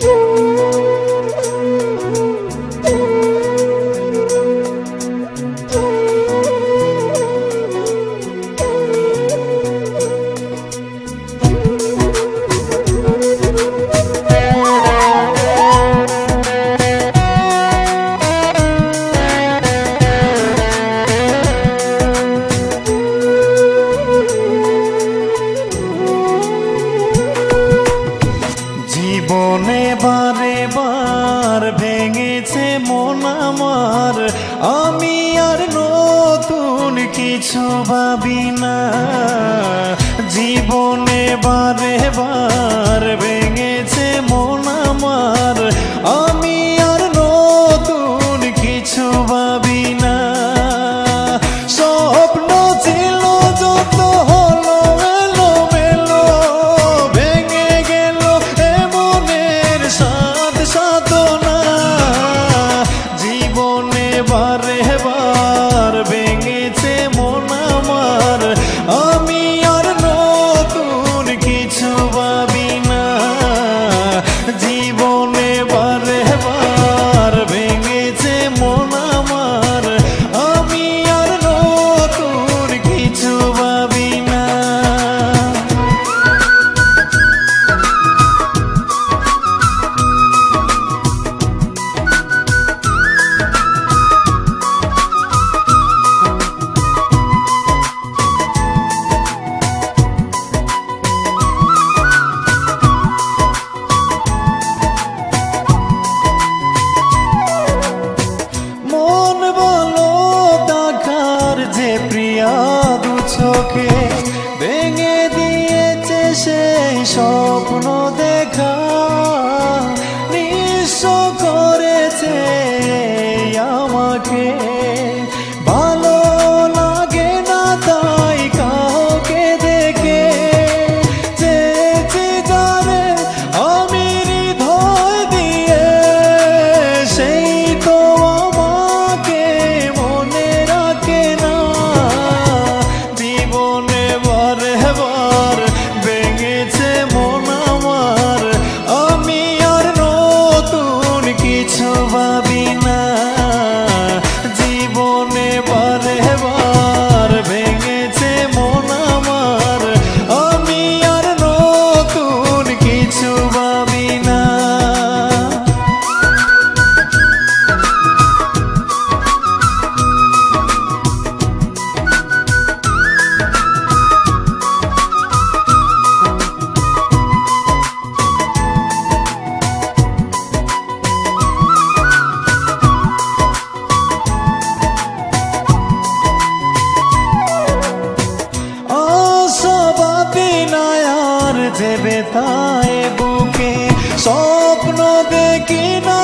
Yeah. মনে বারে বার ভেঙেছে মন আমার। আমি আর নতুন কিছু ভাবি না। জীবনে বারে বার ভেঙেছে মন বারে বারে ব্যথায় বুকে স্বপ্ন দেখি না।